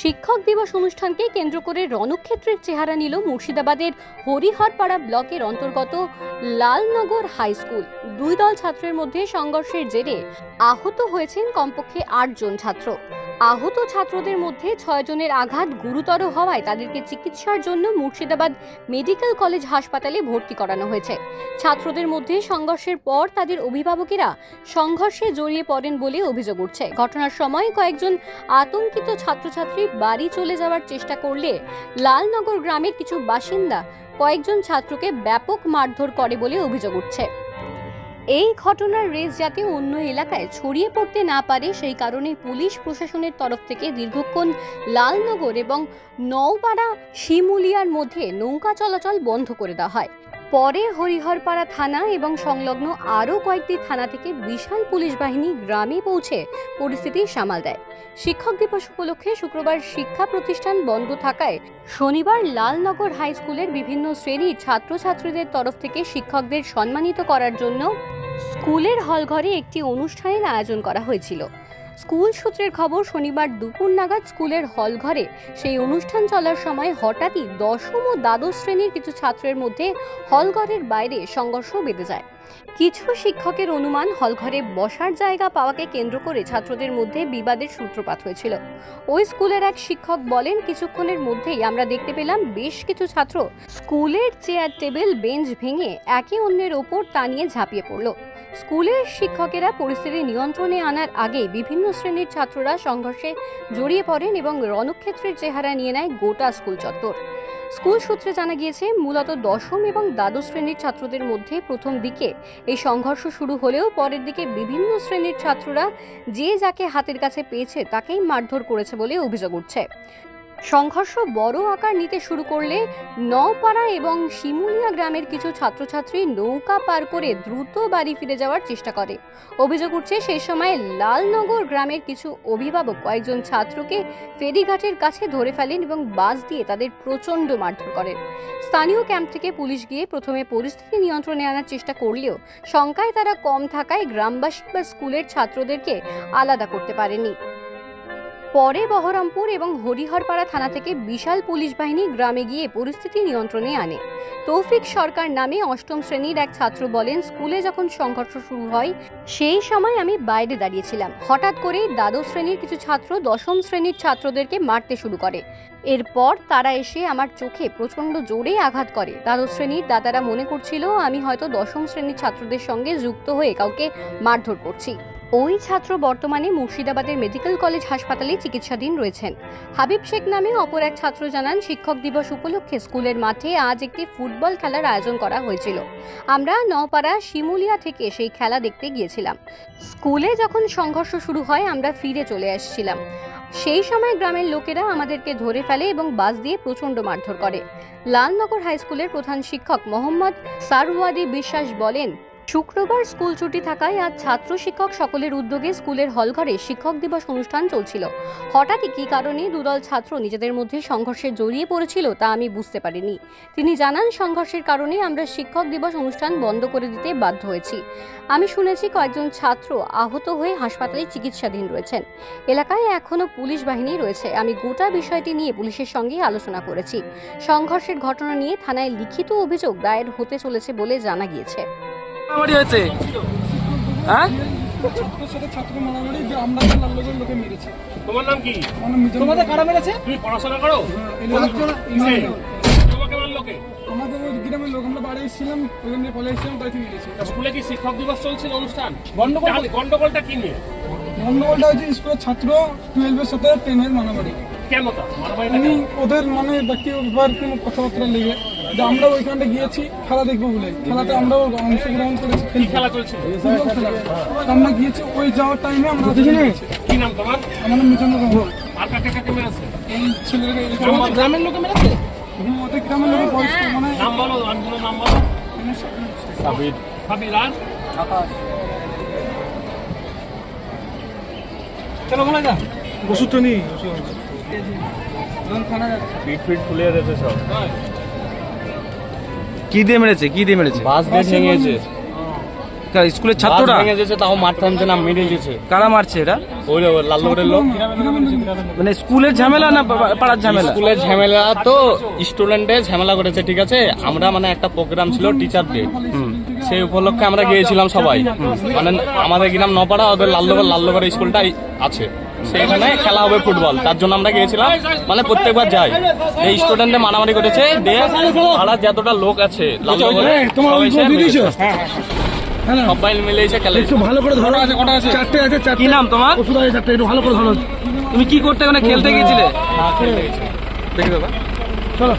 শিক্ষক দিবস অনুষ্ঠানকে কেন্দ্র করে রণক্ষেত্রের চেহারা নিল মুর্শিদাবাদের হরিহরপাড়া ব্লকের অন্তর্গত লালনগর হাই স্কুল। দুই দল ছাত্রের মধ্যে সংঘর্ষের জেরে আহত হয়েছেন কমপক্ষে আটজন ছাত্র। আহত ছাত্রদের মধ্যে ছয় জনের আঘাত গুরুতর হওয়ায় তাদেরকে চিকিৎসার জন্য মুর্শিদাবাদ মেডিকেল কলেজ হাসপাতালে ভর্তি করানো হয়েছে। ছাত্রদের মধ্যে সংঘর্ষের পর তাদের অভিভাবকেরা সংঘর্ষে জড়িয়ে পড়েন বলে অভিযোগ উঠছে। ঘটনার সময় কয়েকজন আতঙ্কিত ছাত্রছাত্রী বাড়ি চলে যাওয়ার চেষ্টা করলে লালনগর গ্রামের কিছু বাসিন্দা কয়েকজন ছাত্রকে ব্যাপক মারধর করে বলে অভিযোগ উঠছে। এই ঘটনার রেস যাতে অন্য এলাকায় ছড়িয়ে পড়তে না পারে, সেই কারণে পুলিশ প্রশাসনের তরফ থেকে দীর্ঘক্ষণ লালনগর এবং নওপাড়া শিমুলিয়ার মধ্যে নৌকা চলাচল বন্ধ করে দেওয়া হয়। পরে হরিহরপাড়া থানা এবং সংলগ্ন আরও কয়েকটি থানা থেকে বিশাল পুলিশ বাহিনী গ্রামে পৌঁছে পরিস্থিতি সামাল দেয়। শিক্ষক দিবস উপলক্ষে শুক্রবার শিক্ষা প্রতিষ্ঠান বন্ধ থাকায় শনিবার লালনগর হাই স্কুলের বিভিন্ন শ্রেণির ছাত্রছাত্রীদের তরফ থেকে শিক্ষকদের সম্মানিত করার জন্য স্কুলের হলঘরে একটি অনুষ্ঠানের আয়োজন করা হয়েছিল। স্কুল সূত্রের খবর, শনিবার দুপুর নাগাদ স্কুলের হলঘরে সেই অনুষ্ঠান চলার সময় হঠাৎই দশম ও দ্বাদশ শ্রেণির কিছু ছাত্রের মধ্যে হলঘরের বাইরে সংঘর্ষ বেঁধে যায়। কিছু শিক্ষকের অনুমান, হলঘরে বসার জায়গা পাওয়াকে কেন্দ্র করে ছাত্রদের মধ্যে বিবাদের সূত্রপাত হয়েছিল। ওই স্কুলের এক শিক্ষক বলেন, কিছুক্ষণের মধ্যেই আমরা দেখতে পেলাম বেশ কিছু ছাত্র স্কুলের চেয়ার টেবিল, বেঞ্চ ভেঙে একে অন্যের ওপর টানিয়ে ঝাঁপিয়ে পড়ল। স্কুলের শিক্ষকেরা পরিস্থিতি নিয়ন্ত্রণে আনার আগে বিভিন্ন শ্রেণির ছাত্ররা সংঘর্ষে জড়িয়ে পড়েন এবং রণক্ষেত্রের চেহারা নিয়ে নেয় গোটা স্কুল চত্বর। স্কুল সূত্রে জানা গিয়েছে, মূলত দশম এবং দ্বাদশ শ্রেণির ছাত্রদের মধ্যে প্রথম দিকে এই সংঘর্ষ শুরু হলেও পরের দিকে বিভিন্ন শ্রেণির ছাত্ররা যে যাকে হাতের কাছে পেয়েছে তাকেই মারধর করেছে বলে অভিযোগ উঠছে। সংঘর্ষ বড় আকার নিতে শুরু করলে নওপাড়া এবং শিমুলিয়া গ্রামের কিছু ছাত্রছাত্রী নৌকা পার করে দ্রুত বাড়ি ফিরে যাওয়ার চেষ্টা করে। অভিযোগ উঠছে সেই সময় লালনগর গ্রামের কিছু অভিভাবক কয়েকজন ছাত্রকে ফেরিঘাটের কাছে ধরে ফেলেন এবং বাস দিয়ে তাদের প্রচণ্ড মারধর করেন। স্থানীয় ক্যাম্প থেকে পুলিশ গিয়ে প্রথমে পরিস্থিতি নিয়ন্ত্রণে আনার চেষ্টা করলেও শঙ্কায় তারা কম থাকায় গ্রামবাসী বা স্কুলের ছাত্রদেরকে আলাদা করতে পারেনি। পরে বহরমপুর এবং হরিহরপাড়া থানা থেকে বিশাল পুলিশ বাহিনী গ্রামে গিয়ে পরিস্থিতি নিয়ন্ত্রণে আনে। তৌফিক সরকার নামে অষ্টম শ্রেণির এক ছাত্র বলেন, স্কুলে যখন সংঘর্ষ শুরু হয়, সেই সময় আমি বাইরে দাঁড়িয়েছিলাম। হঠাৎ করে দ্বাদশ শ্রেণির কিছু ছাত্র দশম শ্রেণির ছাত্রদেরকে মারতে শুরু করে। এরপর তারা এসে আমার চোখে প্রচণ্ড জোরে আঘাত করে। দ্বাদশ শ্রেণির দাদারা মনে করছিল, আমি হয়তো দশম শ্রেণির ছাত্রদের সঙ্গে যুক্ত হয়ে কাউকে মারধর করছি। ওই ছাত্র বর্তমানে মুর্শিদাবাদের মেডিকেল কলেজ হাসপাতালে চিকিৎসাধীন রয়েছেন। হাবিব শেখ নামে অপর এক ছাত্র জানান, শিক্ষক দিবস উপলক্ষে স্কুলের মাঠে আজ একটি ফুটবল খেলার আয়োজন করা হয়েছিল। আমরা নওপাড়া শিমুলিয়া থেকে সেই খেলা দেখতে গিয়েছিলাম। স্কুলে যখন সংঘর্ষ শুরু হয়, আমরা ফিরে চলে আসছিলাম। সেই সময় গ্রামের লোকেরা আমাদেরকে ধরে ফেলে এবং বাস দিয়ে প্রচণ্ড মারধর করে। লালনগর হাই স্কুলের প্রধান শিক্ষক মোহাম্মদ সারওয়াদি বিশ্বাস বলেন শুক্রবার স্কুল ছুটি থাকায় আজ ছাত্র শিক্ষক সকলের উদ্যোগে স্কুলের হলঘরে শিক্ষক দিবস অনুষ্ঠান চলছিল। হঠাৎই কী কারণে দুদল ছাত্র নিজেদের মধ্যে সংঘর্ষে জড়িয়ে পড়েছিল তা আমি বুঝতে পারিনি। তিনি জানান, সংঘর্ষের কারণে আমরা শিক্ষক দিবস অনুষ্ঠান বন্ধ করে দিতে বাধ্য হয়েছি। আমি শুনেছি কয়েকজন ছাত্র আহত হয়ে হাসপাতালে চিকিৎসাধীন রয়েছেন। এলাকায় এখনও পুলিশ বাহিনী রয়েছে। আমি গোটা বিষয়টি নিয়ে পুলিশের সঙ্গে আলোচনা করেছি। সংঘর্ষের ঘটনা নিয়ে থানায় লিখিত অভিযোগ দায়ের হতে চলেছে বলে জানা গিয়েছে। মারামারি হয়েছে? হ্যাঁ? ছাত্র মারামারি যে আমরা যে লাল্লগঞ্জ লোকে মেরেছে। তোমার নাম কি? তোমাদের কারা মেরেছে? তুমি পড়াশোনা করো? কিসে? তোমাকে মারলো কে? আমাদের ওই গ্রামের লোক আমরা বাড়ি এসেছিলাম ওখান থেকে কলেজ এসেছিলাম তাই মেরেছে তা স্কুলে কি শিক্ষক দিবস চলছিল অনুষ্ঠান? গন্ডগোল গন্ডগোলটা কি নিয়ে? গন্ডগোলটা হচ্ছে স্কুলের ছাত্র টুয়েলভের সাথে টেনের কেন তা ওদের মানে ব্যক্তিগত কথাবার্তা লেগে যে আমরা ওইখানটা গিয়েছি খেলা দেখব বলে। খেলাতে আমরাও অংশগ্রহণ করেছি খেলা খেলা। আমরা গিয়েছি ওই যাওয়ার টাইমে আমরা কি নাম তোমার? আমার নাম মিজানুর রহমান। আর কাকে কাকে মেরেছে? এই ছেলেকে গ্রামের লোকে মেরেছে? ওদের গ্রামের লোকের বয়স মানে নাম বলো আনগুলো নাম বলো। সাবির। সাবির আর? চলো বলা যা ওষুধটা নেই। পিট ফিট ফুলে গেছে সব। কি দিয়ে মেরেছে? কি দিয়ে মেরেছে? বাস দিয়ে ভেঙেছে। কা- স্কুলের বাস ভেঙে যেছে তাও মাঠ থামছে না মেরে গেছে কারা মারছে এরা? ওই লাল্লগড়ের লোক। মানে স্কুলের ঝামেলা না পা- পাড়ার ঝামেলা? স্কুলের ঝামেলা তো স্টুডেন্টে ঝামেলা করেছে ঠিক আছে? আমরা মানে একটা প্রোগ্রাম ছিল টিচার ডে সেই উপলক্ষে আমরা গিয়েছিলাম সবাই। মানে আমাদের গ্রাম নপাড়া? ওদের লাল্লগড় লাল্লগড় স্কুলটা আছে। সেখানে খেলা হবে ফুটবল। তার জন্য আমরা গিয়েছিলাম। মানে প্রত্যেকবার যাই। এই স্টুডেন্টে মারামারি করেছে। দিয়ে পাড়ার যতটা লোক আছে সবাই। হ্যাঁ। সবাই মিলে এসে খেলে। একটু ভালো করে ধরো। আছে কটা আছে? চারটে আছে চারটে। কি নাম তোমার? ওষুধ আছে চারটে। একটু ভালো করে ধরো। তুমি কি করতে ওখানে খেলতে গিয়েছিলে? না, গেছে। দেখি বাবা। চলো।